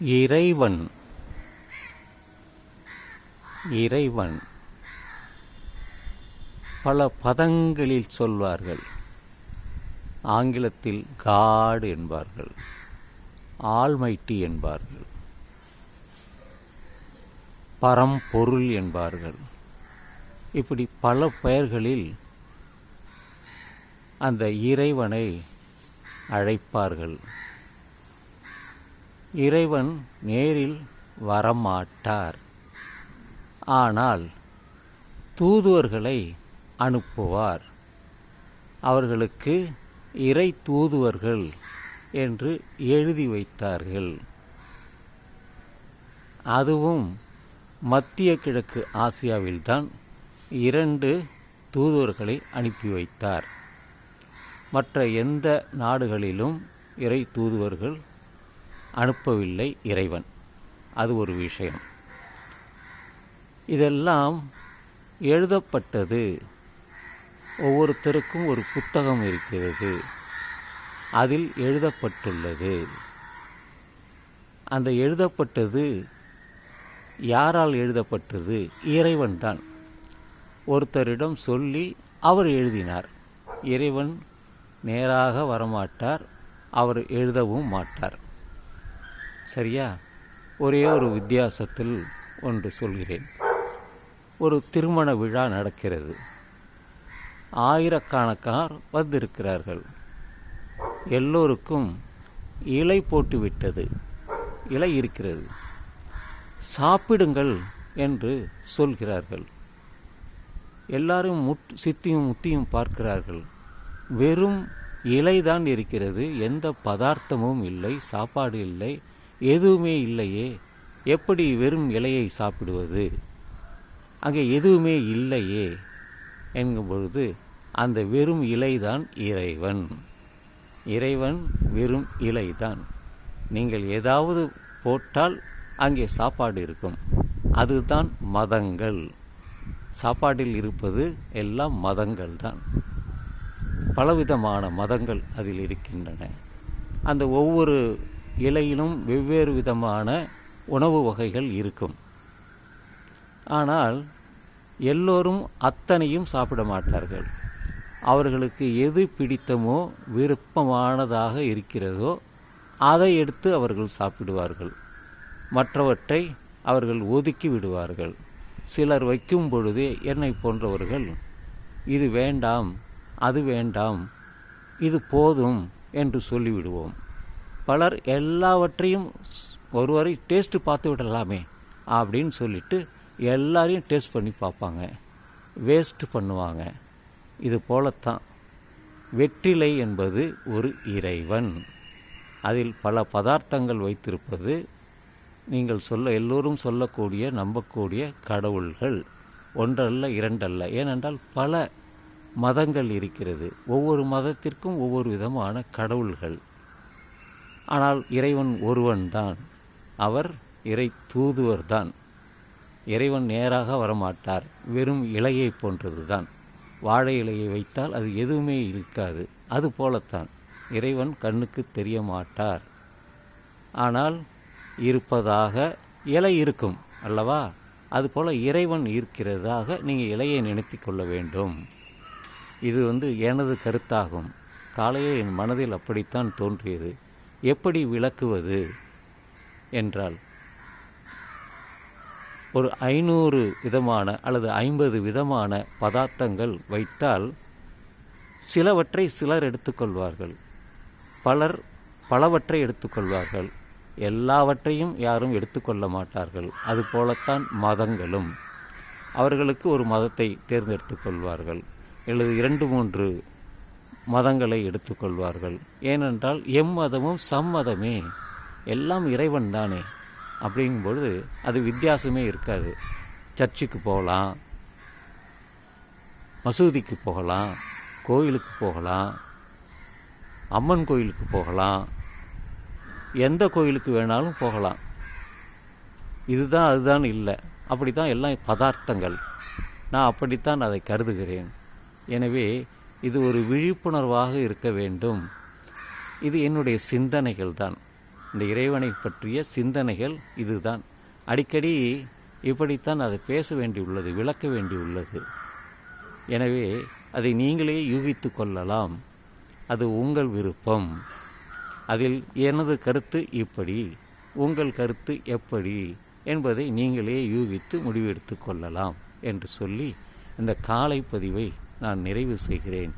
இறைவன். இறைவன். பல பதங்களில் சொல்வார்கள். ஆங்கிலத்தில் காடு என்பார்கள். ஆல்மைட்டி என்பார்கள். பரம்பொருள் என்பார்கள். இப்படி பல பெயர்களில் அந்த இறைவனை அழைப்பார்கள். இறைவன் நேரில் வரமாட்டார். ஆனால் தூதுவர்களை அனுப்புவார். அவர்களுக்கு இறை தூதுவர்கள் என்று எழுதி வைத்தார்கள். அதுவும் மத்திய கிழக்கு ஆசியாவில்தான் இரண்டு தூதுவர்களை அனுப்பி வைத்தார். மற்ற எந்த நாடுகளிலும் இறை தூதுவர்கள் அனுப்பவில்லை இறைவன். அது ஒரு விஷயம். இதெல்லாம் எழுதப்பட்டது. ஒவ்வொருத்தருக்கும் ஒரு புத்தகம் இருக்கிறது. அதில் எழுதப்பட்டுள்ளது. அந்த எழுதப்பட்டது யாரால் எழுதப்பட்டது? இறைவன்தான் ஒருத்தரிடம் சொல்லி அவர் எழுதினார். இறைவன் நேராக வரமாட்டார். அவர் எழுதவும் மாட்டார். சரியா? ஒரே ஒரு வித்தியாசத்தில் ஒன்று சொல்கிறேன். ஒரு திருமண விழா நடக்கிறது. ஆயிரக்கணக்கார் வந்திருக்கிறார்கள். எல்லோருக்கும் இலை போட்டு விட்டது. இலை இருக்கிறது. சாப்பிடுங்கள் என்று சொல்கிறார்கள். எல்லாரும் முட் சித்தியும் முத்தியும் பார்க்கிறார்கள். வெறும் இலைதான் இருக்கிறது. எந்த பதார்த்தமும் இல்லை. சாப்பாடு இல்லை. எதுவுமே இல்லையே எப்படி வெறும் இலையை சாப்பிடுவது? அங்கே எதுவுமே இல்லையே என்கும் பொழுது அந்த வெறும் இலைதான் இறைவன். இறைவன் வெறும் இலைதான். நீங்கள் ஏதாவது போட்டால் அங்கே சாப்பாடு இருக்கும். அதுதான் மதங்கள். சாப்பாட்டில் இருப்பது எல்லாம் மதங்கள் தான் பலவிதமான மதங்கள் அதில் இருக்கின்றன. அந்த ஒவ்வொரு இலையிலும் வெவ்வேறு விதமான உணவு வகைகள் இருக்கும். ஆனால் எல்லோரும் அத்தனையும் சாப்பிட மாட்டார்கள். அவர்களுக்கு எது பிடித்தமோ விருப்பமானதாக இருக்கிறதோ அதை எடுத்து அவர்கள் சாப்பிடுவார்கள். மற்றவற்றை அவர்கள் ஒதுக்கி விடுவார்கள். சிலர் வைக்கும் பொழுது என்னை போன்றவர்கள் இது வேண்டாம் அது வேண்டாம் இது போதும் என்று சொல்லிவிடுவோம். பலர் எல்லாவற்றையும் ஒருவரை டேஸ்ட்டு பார்த்து விடலாமே அப்படின்னு சொல்லிட்டு எல்லாரையும் டேஸ்ட் பண்ணி பார்ப்பாங்க. வேஸ்ட்டு பண்ணுவாங்க. இது போலத்தான். வெற்றிலை என்பது ஒரு இறைவன். அதில் பல பதார்த்தங்கள் வைத்திருப்பது நீங்கள் சொல்ல எல்லோரும் சொல்லக்கூடிய நம்பக்கூடிய கடவுள்கள். ஒன்றல்ல இரண்டல்ல. ஏனென்றால் பல மதங்கள் இருக்கிறது. ஒவ்வொரு மதத்திற்கும் ஒவ்வொரு விதமான கடவுள்கள். ஆனால் இறைவன் ஒருவன்தான். அவர் இறை தூதுவர் தான் இறைவன் நேராக வரமாட்டார். வெறும் இலையை போன்றது தான் வாழை இலையை வைத்தால் அது எதுவுமே இருக்காது. அது போலத்தான். இறைவன் கண்ணுக்கு தெரிய மாட்டார் ஆனால் இருப்பதாக இலை இருக்கும் அல்லவா? அதுபோல் இறைவன் இருக்கிறதாக நீங்கள் இலையை நினைத்து கொள்ள வேண்டும். இது வந்து எனது கருத்தாகும். காலையே என் மனதில் அப்படித்தான் தோன்றியது. எப்படி விளக்குவது என்றால் ஒரு ஐநூறு விதமான அல்லது ஐம்பது விதமான பதார்த்தங்கள் வைத்தால் சிலவற்றை சிலர் எடுத்துக்கொள்வார்கள். பலர் பலவற்றை எடுத்துக்கொள்வார்கள். எல்லாவற்றையும் யாரும் எடுத்துக்கொள்ள மாட்டார்கள். அதுபோலத்தான் மதங்களும். அவர்களுக்கு ஒரு மதத்தை தேர்ந்தெடுத்து கொள்வார்கள். அல்லது இரண்டு மூன்று மதங்களை எடுத்துக்கொள்வார்கள். ஏனென்றால் எம்மதமும் சம்மதமே எல்லாம் இறைவன் தானே. அப்படிங்கும்பொழுது அது வித்தியாசமே இருக்காது. சர்ச்சுக்கு போகலாம் மசூதிக்கு போகலாம் கோயிலுக்கு போகலாம் அம்மன் கோயிலுக்கு போகலாம் எந்த கோயிலுக்கு வேணாலும் போகலாம். இதுதான் அதுதான் இல்லை. அப்படி தான் எல்லாம் பதார்த்தங்கள். நான் அப்படித்தான் அதை கருதுகிறேன். எனவே இது ஒரு விழிப்புணர்வாக இருக்க வேண்டும். இது என்னுடைய சிந்தனைகள் தான். இந்த இறைவனை பற்றிய சிந்தனைகள் இதுதான். அடிக்கடி இப்படித்தான் அதை பேச வேண்டியுள்ளது விளக்க வேண்டியுள்ளது. எனவே அதை நீங்களே யூகித்து கொள்ளலாம். அது உங்கள் விருப்பம். அதில் எனது கருத்து இப்படி உங்கள் கருத்து எப்படி என்பதை நீங்களே யூகித்து முடிவெடுத்து கொள்ளலாம் என்று சொல்லி இந்த காலை பதிவை நான் நிறைவு செய்கிறேன்.